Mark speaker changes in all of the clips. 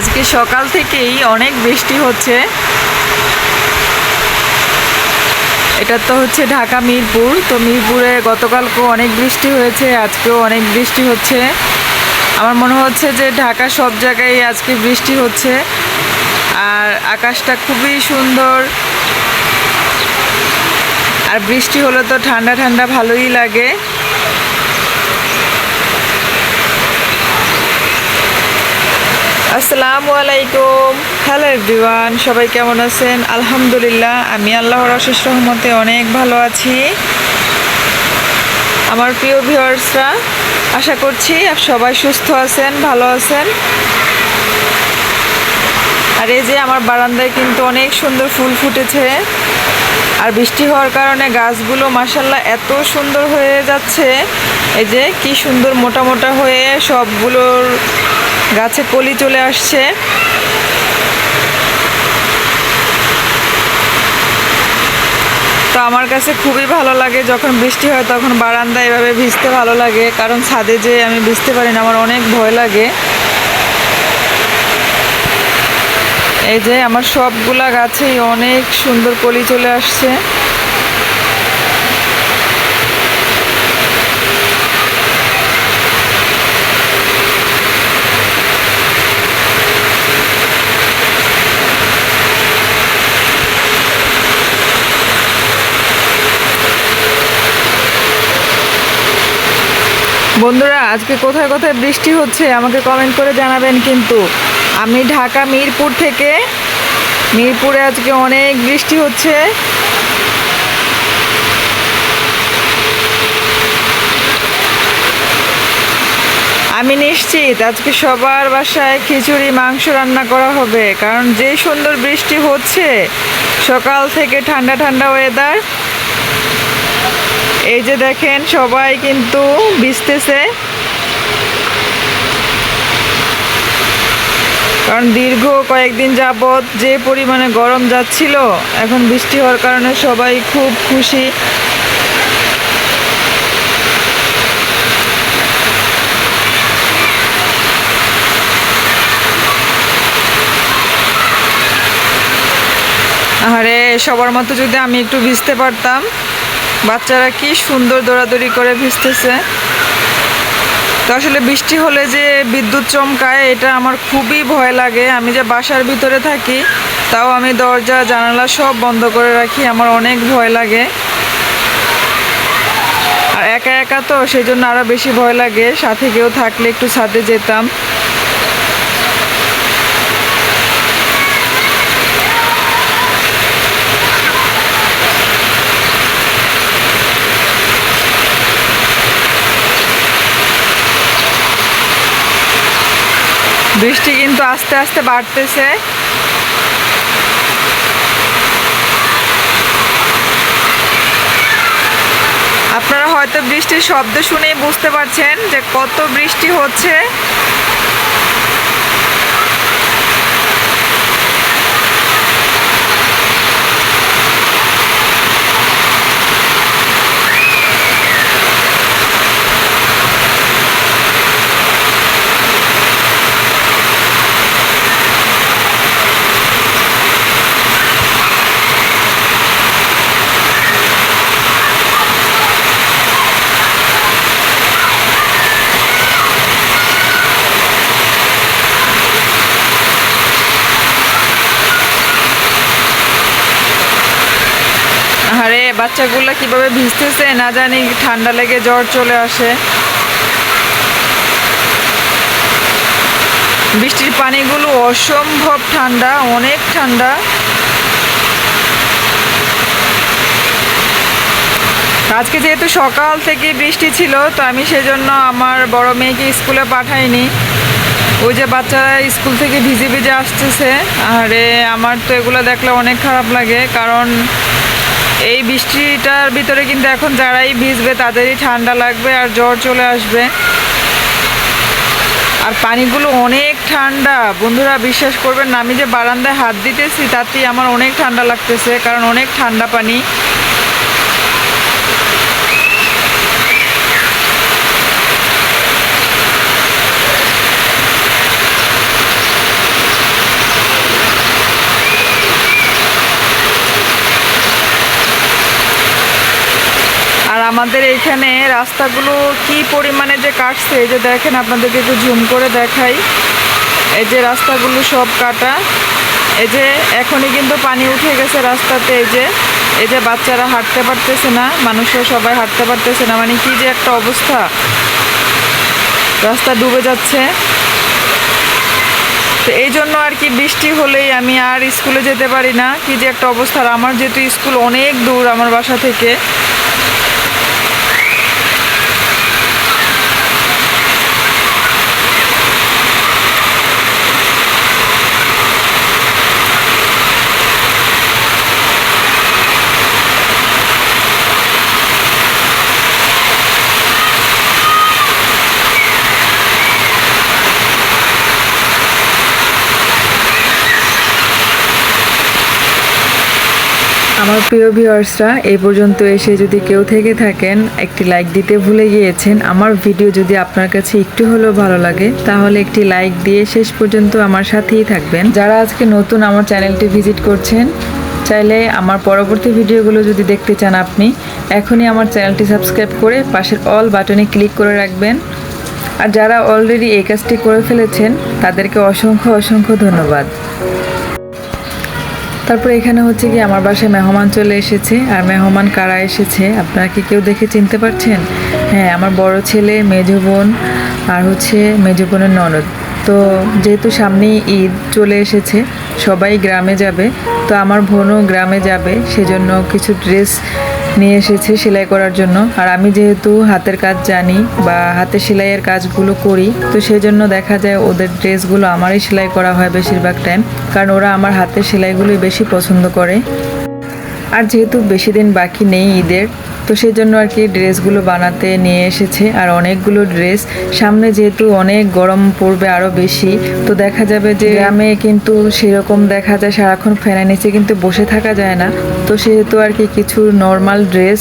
Speaker 1: আজকে সকাল থেকেই অনেক বৃষ্টি হচ্ছে। এটা তো হচ্ছে ঢাকা মিরপুর। তো মিরপুরে গতকালকেও অনেক বৃষ্টি হয়েছে, আজকেও অনেক বৃষ্টি হচ্ছে। আমার মনে হচ্ছে যে ঢাকা সব জায়গায় আজকে বৃষ্টি হচ্ছে। আর আকাশটা খুবই সুন্দর। আর বৃষ্টি হলে তো ঠান্ডা ঠান্ডা ভালোই লাগে। আসসালামু আলাইকুম। হ্যালো এভরিওয়ান সবাই কেমন আছেন? আলহামদুলিল্লাহ, আমি আল্লাহর অশেষ রহমতে অনেক ভালো আছি। আমার প্রিয় ভিউয়ার্সরা, আশা করছি আপ সবাই সুস্থ আছেন, ভালো আছেন। আর এই যে আমার বারান্দায় কিন্তু অনেক সুন্দর ফুল ফুটেছে। আর বৃষ্টি হওয়ার কারণে গাছগুলো মাসাল্লাহ এত সুন্দর হয়ে যাচ্ছে। এই যে কি সুন্দর মোটা মোটা হয়ে সবগুলোর গাছে কলি চলে আসছে। তো আমার কাছে খুবই ভালো লাগে যখন বৃষ্টি হয়, তখন বারান্দা এভাবে ভিজতে ভালো লাগে। কারণ ছাদে যে আমি ভিজতে পারি না, আমার অনেক ভয় লাগে। এই যে আমার সবগুলা গাছেই অনেক সুন্দর কলি চলে আসছে বন্ধুরা আজকে কোথায় কোথায় বৃষ্টি হচ্ছে আমাকে কমেন্ট করে জানাবেন কিন্তু। আমি ঢাকা মিরপুর থেকে, মিরপুরে আজকে অনেক বৃষ্টি হচ্ছে। আমি নিশ্চিত আজকে সবার বাসায় খিচুড়ি, মাংস রান্না করা হবে, কারণ যে সুন্দর বৃষ্টি হচ্ছে, সকাল থেকে ঠান্ডা ঠান্ডা ওয়েদার এই যে দেখেন সবাই কিন্তু ভিজতেছে। কারণ দীর্ঘ কয়েকদিন যাবৎ যে পরিমাণে গরম যাচ্ছিল, এখন বৃষ্টি হওয়ার কারণে সবাই খুব খুশি। আরে সবার মতো যদি আমি একটু ভিজতে পারতাম, বাচ্চারা কি সুন্দর দৌড়াদৌড়ি করে ভিজতেছে। তো আসলে বৃষ্টি হলে যে বিদ্যুৎ চমকায়, এটা আমার খুবই ভয় লাগে। আমি যে বাসার ভিতরে থাকি, তাও আমি দরজা, জানালা সব বন্ধ করে রাখি, আমার অনেক ভয় লাগে। আর একা একা তো সেই জন্য আরও বেশি ভয় লাগে। সাথে কেউ থাকলে একটু ছাদে যেতাম। বৃষ্টি কিন্তু আস্তে আস্তে বাড়তেছে। আপনারা হয়তো বৃষ্টির শব্দ শুনেই বুঝতে পারছেন যে কত বৃষ্টি হচ্ছে আরে বাচ্চাগুলো কীভাবে ভিজতেছে না জানি, ঠান্ডা লেগে জ্বর চলে আসে। বৃষ্টির পানিগুলো অসম্ভব ঠান্ডা, অনেক ঠান্ডা। আজকে যেহেতু সকাল থেকে বৃষ্টি ছিল, তো আমি সেজন্য আমার বড় মেয়েকে স্কুলে পাঠাইনি। ওই যে বাচ্চারা স্কুল থেকে ভিজে ভিজে আসতেছে। আরে, আমার তো এগুলো দেখলে অনেক খারাপ লাগে, কারণ এই বৃষ্টিটার ভিতরে কিন্তু এখন যারাই ভিজবে তাদেরই ঠান্ডা লাগবে আর জ্বর চলে আসবে। আর পানিগুলো অনেক ঠান্ডা। বন্ধুরা বিশ্বাস করবেন আমি যে বারান্দায় হাত দিতেছি তাতেই আমার অনেক ঠান্ডা লাগতেছে, কারণ অনেক ঠান্ডা পানি।
Speaker 2: আমাদের এইখানে রাস্তাগুলো কি পরিমাণে যে কাটছে, এই যে দেখেন আপনাদেরকে একটু ঝুম করে দেখাই। এই যে রাস্তাগুলো সব কাটা, এই যে এখনই কিন্তু পানি উঠে গেছে রাস্তাতে, এই যে এই যে বাচ্চারা হাঁটতে পারতেছে না, মানুষরা সবাই হাঁটতে পারতেছে না মানে কি যে একটা অবস্থা। রাস্তা ডুবে যাচ্ছে। তো এই জন্য আর কি বৃষ্টি হলেই আমি আর স্কুলে যেতে পারি না, কি যে একটা অবস্থা। আমার যেহেতু স্কুল অনেক দূর আমার বাসা থেকে আমার প্রিয় ভিউয়ার্সরা, এই পর্যন্ত এসে যদি কেউ থেকে থাকেন, একটি লাইক দিতে ভুলে গিয়েছেন, আমার ভিডিও যদি আপনার কাছে একটু হলেও ভালো লাগে, তাহলে একটি লাইক দিয়ে শেষ পর্যন্ত আমার সাথেই থাকবেন। যারা আজকে নতুন আমার চ্যানেলটি ভিজিট করছেন, চাইলে আমার পরবর্তী ভিডিওগুলো যদি দেখতে চান আপনি, এখনই আমার চ্যানেলটি সাবস্ক্রাইব করে পাশের অল বাটনে ক্লিক করে রাখবেন। আর যারা অলরেডি এই কাজটি করে ফেলেছেন, তাদেরকে অসংখ্য অসংখ্য ধন্যবাদ। তারপর এখানে হচ্ছে কি আমার বাসায় মেহমান চলে এসেছে। আর মেহমান কারা এসেছে? আপনারা কি কেউ দেখে চিনতে পারছেন? হ্যাঁ আমার বড় ছেলে, মেজো বোন, আর হচ্ছে মেজো বোনের ননদ। তো যেহেতু সামনেই ঈদ চলে এসেছে, সবাই গ্রামে যাবে। তো আমার বোনও গ্রামে যাবে, সেজন্য কিছু ড্রেস নিয়ে এসেছে সেলাই করার জন্য। আর আমি যেহেতু হাতের কাজ জানি বা হাতে সেলাইয়ের কাজগুলো করি, তো সেই জন্য দেখা যায় ওদের ড্রেসগুলো আমারই সেলাই করা হয় বেশিরভাগ টাইম কারণ ওরা আমার হাতের সেলাইগুলোই বেশি পছন্দ করে। আর যেহেতু বেশি দিন বাকি নেই ঈদের তো সেই জন্য আর কি ড্রেসগুলো বানাতে নিয়ে এসেছে। আর অনেকগুলো ড্রেস। সামনে যেহেতু অনেক গরম পড়বে আরও বেশি, তো দেখা যাবে যে গ্রামে কিন্তু সেরকম দেখা যায়, সারাক্ষণ ফ্যানের নিচে কিন্তু বসে থাকা যায় না। তো সেহেতু আর কি কিছু নর্মাল ড্রেস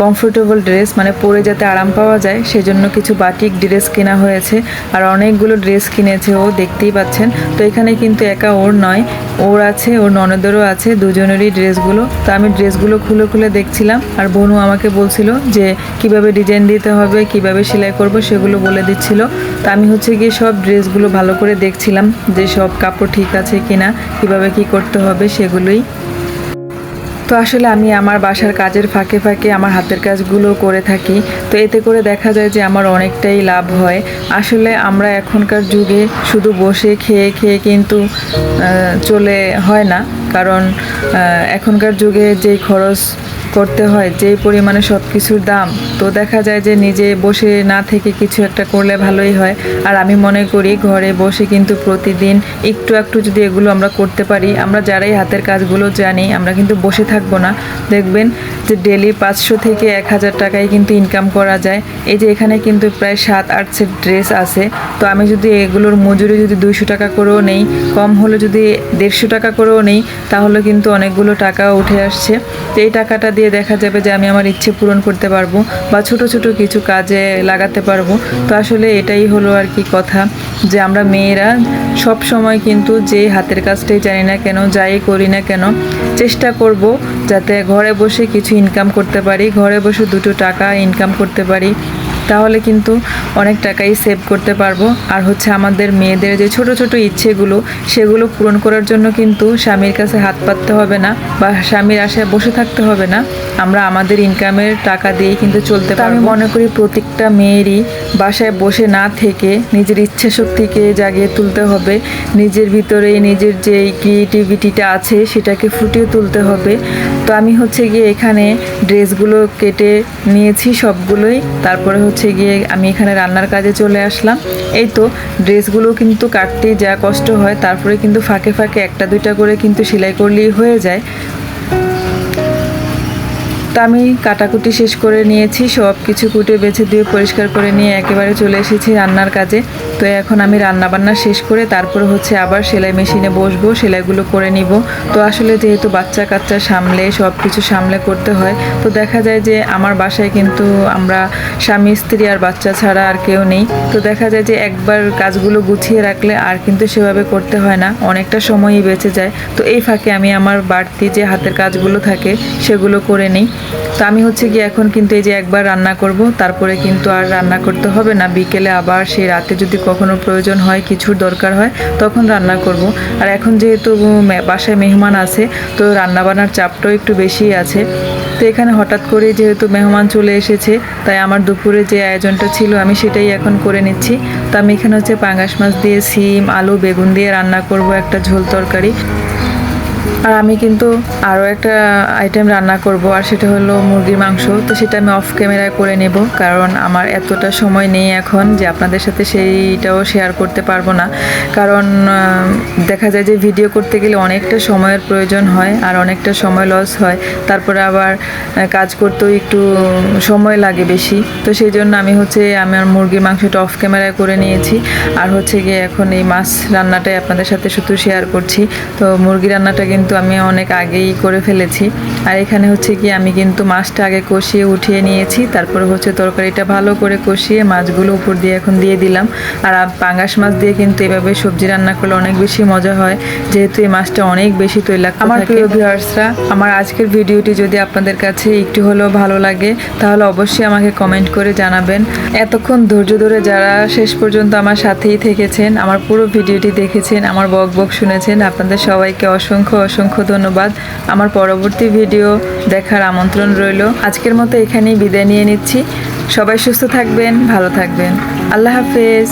Speaker 2: কমফোর্টেবল ড্রেস মানে পরে যাতে আরাম পাওয়া যায়, সেজন্য কিছু বাটিক ড্রেস কেনা হয়েছে। আর অনেকগুলো ড্রেস কিনেছে ও, দেখতেই পাচ্ছেন। তো এখানে কিন্তু একা ওর নয়, ওর আছে, ওর ননদেরও আছে, দুজনেরই ড্রেসগুলো তো আমি ড্রেসগুলো খুলে খুলে দেখছিলাম, আর বনু আমাকে বলছিল যে কীভাবে ডিজাইন দিতে হবে, কীভাবে সেলাই করব, সেগুলো বলে দিচ্ছিল। তো আমি হচ্ছে গিয়ে সব ড্রেসগুলো ভালো করে দেখছিলাম যে সব কাপড় ঠিক আছে কিনা, কীভাবে কি করতে হবে, সেগুলোই তো আসলে আমি আমার বাসার কাজের ফাঁকে ফাঁকে আমার হাতের কাজগুলো করে থাকি। তো এতে করে দেখা যায় যে আমার অনেকটাই লাভ হয়। আসলে আমরা এখনকার যুগে শুধু বসে খেয়ে খেয়ে কিন্তু চলে হয় না। কারণ এখনকার যুগে যেই খরচ করতে হয়, যেই পরিমাণে সব কিছুর দাম, তো দেখা যায় যে নিজে বসে না থেকে কিছু একটা করলে ভালোই হয়। আর আমি মনে করি ঘরে বসে কিন্তু প্রতিদিন একটু একটু যদি এগুলো আমরা করতে পারি, আমরা যারাই হাতের কাজগুলো জানি, আমরা কিন্তু বসে থাকব না। দেখবেন যে ডেলি পাঁচশো থেকে এক হাজার টাকায় কিন্তু ইনকাম করা যায়। এই যে এখানে কিন্তু প্রায় সাত, আট সেট ড্রেস আছে। তো আমি যদি এগুলোর মজুরি যদি দুইশো টাকা করেও নেই, কম হলে যদি দেড়শো টাকা করেও নেই, তাহলে কিন্তু অনেকগুলো টাকা উঠে আসছে। তো এই টাকাটা দিয়ে দেখা যাবে যে আমি আমার ইচ্ছে পূরণ করতে পারব বা ছোট ছোট কিছু কাজে লাগাতে পারব। তো আসলে এটাই হলো আর কি কথা যে আমরা মেয়েরা সব সময় কিন্তু যে হাতের কাজটাই জানি না কেন, যাই করি না কেন, চেষ্টা করব যাতে ঘরে বসে কিছু ইনকাম করতে পারি, ঘরে বসে দুটো টাকা ইনকাম করতে পারি। তাহলে কিন্তু অনেক টাকাই সেভ করতে পারব। আর হচ্ছে আমাদের মেয়েদের যে ছোট ছোট ইচ্ছেগুলো সেগুলো পূরণ করার জন্য কিন্তু স্বামীর কাছে হাত পাততে হবে না বা স্বামীর আশায় বসে থাকতে হবে না। আমরা আমাদের ইনকামের টাকা দিয়েই কিন্তু চলতে পারি আমি মনে করি প্রত্যেকটা মেয়েরই বাসায় বসে না থেকে নিজের ইচ্ছা শক্তিকে জাগিয়ে তুলতে হবে। নিজের ভিতরে নিজের যে ক্রিয়েটিভিটিটা আছে সেটাকে ফুটিয়ে তুলতে হবে। তো আমি হচ্ছে গিয়ে এখানে ড্রেসগুলো কেটে নিয়েছি সবগুলোই। তারপরে হচ্ছে গিয়ে আমি এখানে রান্নার কাজে চলে আসলাম। এই তো ড্রেসগুলো কিন্তু কাটতে যা কষ্ট হয়, তারপরে কিন্তু ফাঁকে ফাঁকে একটা দুইটা করে কিন্তু সেলাই করলেই হয়ে যায়। তো আমি কাটাকুটি শেষ করে নিয়েছি, সব কিছু কুটে বেছে দিয়ে পরিষ্কার করে নিয়ে একেবারে চলে এসেছি রান্নার কাজে। তো এখন আমি রান্না বান্না শেষ করে তারপর হচ্ছে আবার সেলাই মেশিনে বসবো, সেলাইগুলো করে নিব। তো আসলে যেহেতু বাচ্চা কাচ্চা সামলে, সব কিছু সামলে করতে হয়, তো দেখা যায় যে আমার বাসায় কিন্তু আমরা স্বামী, স্ত্রী আর বাচ্চা ছাড়া আর কেউ নেই। তো দেখা যায় যে একবার কাজগুলো গুছিয়ে রাখলে আর কিন্তু সেভাবে করতে হয় না, অনেকটা সময়ই বেঁচে যায়। তো এই ফাঁকে আমি আমার বাড়তি যে হাতের কাজগুলো থাকে, সেগুলো করে নিই। তো আমি হচ্ছে কি এখন কিন্তু এই যে একবার রান্না করব, তারপরে কিন্তু আর রান্না করতে হবে না। বিকেলে আবার সেই রাতে যদি কখনো প্রয়োজন হয়, কিছুর দরকার হয়, তখন রান্না করব। আর এখন যেহেতু বাসায় মেহমান আছে, তো রান্না বান্নার চাপটাও একটু বেশি আছে। তো এখানে হঠাৎ করে যেহেতু মেহমান চলে এসেছে, তাই আমার দুপুরে যে আয়োজনটা ছিল, আমি সেটাই এখন করে নিচ্ছি। তো আমি এখানে হচ্ছে পাঙ্গাস মাছ দিয়ে, সিম, আলু, বেগুন দিয়ে রান্না করব একটা ঝোল তরকারি। আর আমি কিন্তু আরও একটা আইটেম রান্না করব, আর সেটা হলো মুরগির মাংস। তো সেটা আমি অফ ক্যামেরায় করে নেব, কারণ আমার এতটা সময় নেই এখন যে আপনাদের সাথে সেইটাও শেয়ার করতে পারব না। কারণ দেখা যায় যে ভিডিও করতে গেলে অনেকটা সময়ের প্রয়োজন হয়, আর অনেকটা সময় লস হয়। তারপরে আবার কাজ করতেও একটু সময় লাগে বেশি। তো সেই জন্য আমি হচ্ছে আমার মুরগির মাংসটা অফ ক্যামেরায় করে নিয়েছি। আর হচ্ছে গিয়ে এখন এই মাছ রান্নাটাই আপনাদের সাথে শুধু শেয়ার করছি। তো মুরগি রান্নাটা কিন্তু আমি অনেক আগেই করে ফেলেছি। আর এখানে হচ্ছে কি আমি কিন্তু মাছটা আগে কষিয়ে উঠিয়ে নিয়েছি তারপরে হচ্ছে তরকারিটা ভালো করে কষিয়ে মাছগুলো উপর দিয়ে এখন দিয়ে দিলাম। আর পাঙ্গাস মাছ দিয়ে কিন্তু এভাবে সবজি রান্না করলে অনেক বেশি মজা হয় যেহেতু এই মাছটা অনেক বেশি তৈলাক্ত আমার প্রিয় ভিউয়ার্সরা আমার আজকের ভিডিওটি যদি আপনাদের কাছে একটু হলেও ভালো লাগে তাহলে অবশ্যই আমাকে কমেন্ট করে জানাবেন। এতক্ষণ ধৈর্য ধরে যারা শেষ পর্যন্ত আমার সাথেই থেকেছেন আমার পুরো ভিডিওটি দেখেছেন আমার বক বক শুনেছেন আপনাদের সবাইকে অসংখ্য অসংখ্য অসংখ্য ধন্যবাদ। আমার পরবর্তী ভিডিও দেখার আমন্ত্রণ রইল। আজকের মতো এখানেই বিদায় নিয়ে নিচ্ছি। সবাই সুস্থ থাকবেন, ভালো থাকবেন। আল্লাহ হাফেজ।